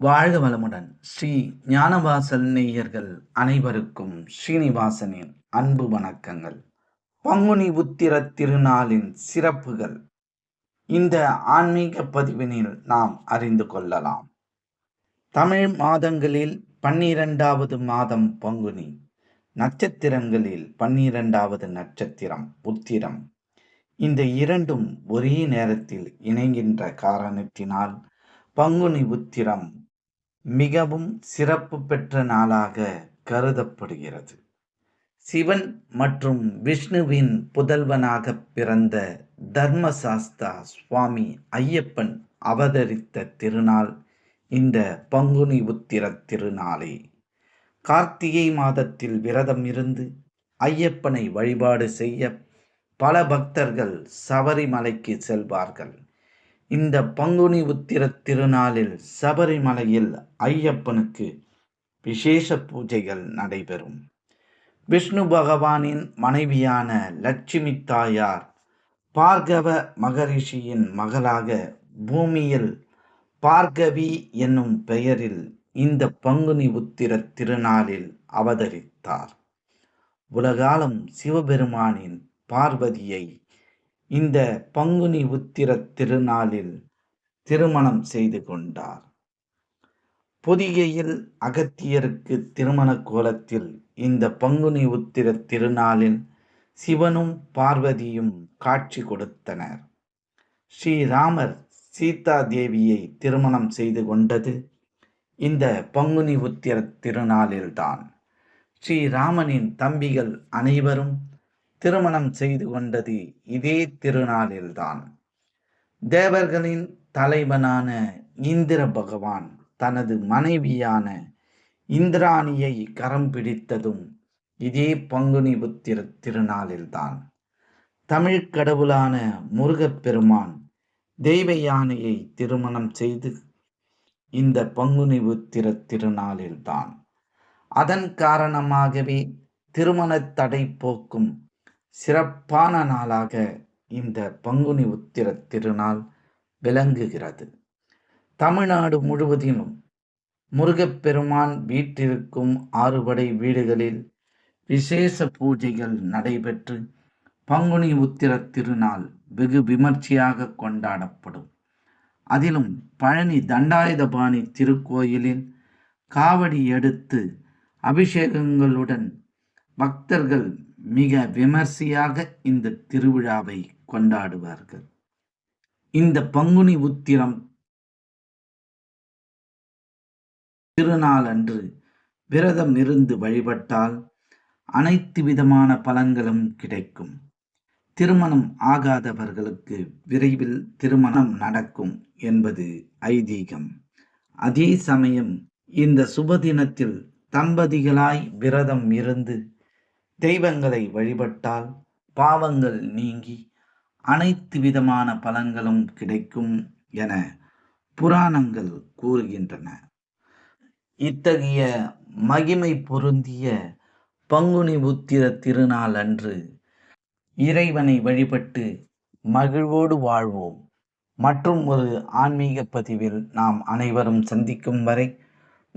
வாழ்க வளமுடன். ஸ்ரீ ஞானவாசல் நேயர்கள் அனைவருக்கும் ஸ்ரீனிவாசனின் அன்பு வணக்கங்கள். பங்குனி உத்திர திருநாளின் சிறப்புகள். இந்த ஆன்மீக பதிவினில் நாம் அறிந்து கொள்ளலாம். தமிழ் மாதங்களில் பன்னிரண்டாவது மாதம் பங்குனி. நட்சத்திரங்களில் பன்னிரண்டாவது நட்சத்திரம் உத்திரம். இந்த இரண்டும் ஒரே நேரத்தில் இணைகின்ற காரணத்தினால் பங்குனி உத்திரம் மிகவும் சிறப்பு பெற்ற நாளாக கருதப்படுகிறது. சிவன் மற்றும் விஷ்ணுவின் புதல்வனாக பிறந்த தர்மசாஸ்தா சுவாமி ஐயப்பன் அவதரித்த திருநாள் இந்த பங்குனி உத்திர திருநாளே. கார்த்திகை மாதத்தில் விரதம் இருந்து ஐயப்பனை வழிபாடு செய்ய பல பக்தர்கள் சபரிமலைக்கு செல்வார்கள். இந்த பங்குனி உத்திர திருநாளில் சபரிமலையில் ஐயப்பனுக்கு விசேஷ பூஜைகள் நடைபெறும். விஷ்ணு பகவானின் மனைவியான லட்சுமி தாயார் பார்கவ மகரிஷியின் மகளாக பூமியில் பார்கவி என்னும் பெயரில் இந்த பங்குனி உத்திர திருநாளில் அவதரித்தார். உலகாலம் சிவபெருமானின் பார்வதியை இந்த பங்குனி உத்திர திருநாளில் திருமணம் செய்து கொண்டார். பொதிகையில் அகத்தியருக்கு திருமண கோலத்தில் இந்த பங்குனி உத்திர திருநாளில் சிவனும் பார்வதியும் காட்சி கொடுத்தனர். ஸ்ரீராமர் சீதா தேவியை திருமணம் செய்து கொண்டது இந்த பங்குனி உத்திர திருநாளில்தான். ஸ்ரீராமனின் தம்பிகள் அனைவரும் திருமணம் செய்து கொண்டது இதே திருநாளில்தான். தேவர்களின் தலைவனான இந்திர பகவான் தனது மனைவியான இந்திராணியை கரம் பிடித்ததும் இதே பங்குனி புத்திர திருநாளில்தான். தமிழ் கடவுளான முருகப்பெருமான் தெய்வ யானையை திருமணம் செய்து இந்த பங்குனி புத்திர திருநாளில்தான். அதன் காரணமாகவே திருமண தடை போக்கும் சிறப்பான நாளாக இந்த பங்குனி உத்திர திருநாள் விளங்குகிறது. தமிழ்நாடு முழுவதிலும் முருகப்பெருமான் வீட்டிற்கும் ஆறுபடை வீடுகளில் விசேஷ பூஜைகள் நடைபெற்று பங்குனி உத்திர திருநாள் வெகு விமர்சையாக கொண்டாடப்படும். அதிலும் பழனி தண்டாயுதபாணி திருக்கோயிலில் காவடி எடுத்து அபிஷேகங்களுடன் பக்தர்கள் மிக விமர்சையாக இந்த திருவிழாவை கொண்டாடுவார்கள். இந்த பங்குனி உத்திரம் திருநாளன்று விரதம் இருந்து வழிபட்டால் அனைத்து விதமான பலன்களும் கிடைக்கும். திருமணம் ஆகாதவர்களுக்கு விரைவில் திருமணம் நடக்கும் என்பது ஐதீகம். அதே சமயம் இந்த சுபதினத்தில் தம்பதிகளாய் விரதம் இருந்து தெய்வங்களை வழிபட்டால் பாவங்கள் நீங்கி அனைத்து விதமான பலன்களும் கிடைக்கும் என புராணங்கள் கூறுகின்றன. இத்தகைய மகிமை பொருந்திய பங்குனி உத்திர திருநாள் அன்று இறைவனை வழிபட்டு மகிழ்வோடு வாழ்வோம். மற்றும் ஒரு ஆன்மீக பதிவில் நாம் அனைவரும் சந்திக்கும் வரை